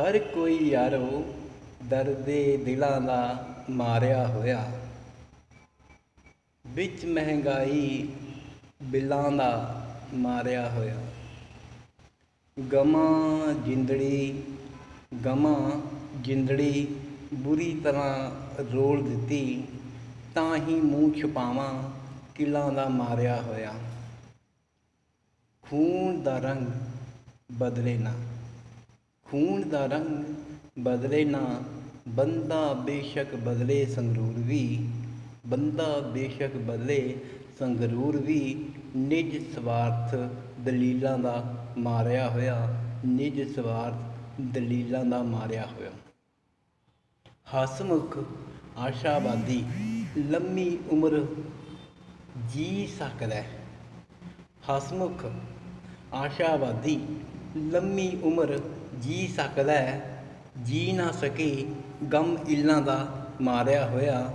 ਹਰ ਕੋਈ ਯਾਰੋ ਦਰਦੇ ਦਿਲਾਂ ਦਾ ਮਾਰਿਆ ਹੋਇਆ। ਵਿੱਚ ਮਹਿੰਗਾਈ ਬਿੱਲਾਂ ਦਾ ਮਾਰਿਆ ਹੋਇਆ। ਗਮਾਂ ਜਿੰਦੜੀ ਗਮਾਂ ਜਿੰਦੜੀ ਬੁਰੀ ਤਰ੍ਹਾਂ ਰੋਲ ਦਿੱਤੀ, ਤਾਂ ਹੀ ਮੂੰਹ ਛੁਪਾਵਾਂ ਕਿਲਾਂ ਦਾ ਮਾਰਿਆ ਹੋਇਆ। ਖੂਨ ਦਾ ਰੰਗ ਬਦਲੇ ਨਾ। ਖੂਨ ਦਾ ਰੰਗ ਬਦਲੇ ਨਾ। ਬੰਦਾ ਬੇਸ਼ੱਕ ਬਦਲੇ, ਸੰਗਰੂਰ ਵੀ। ਬੰਦਾ ਬੇਸ਼ੱਕ ਬਦਲੇ, ਸੰਗਰੂਰ ਵੀ। ਨਿਜ ਸਵਾਰਥ ਦਲੀਲਾਂ ਦਾ ਮਾਰਿਆ ਹੋਇਆ। ਨਿਜ ਸਵਾਰਥ ਦਲੀਲਾਂ ਦਾ ਮਾਰਿਆ ਹੋਇਆ। ਹਸਮੁਖ ਆਸ਼ਾਵਾਦੀ। ਲੰਮੀ ਉਮਰ ਜੀ ਸਕਦਾ ਹੈ। ਹਸਮੁਖ ਆਸ਼ਾਵਾਦੀ ਲੰਮੀ ਉਮਰ ਜੀ ਸਕਦਾ ਜੀ ਨਾ ਸਕੇ ਗਮ ਇਲਾਂ ਦਾ ਮਾਰਿਆ ਹੋਇਆ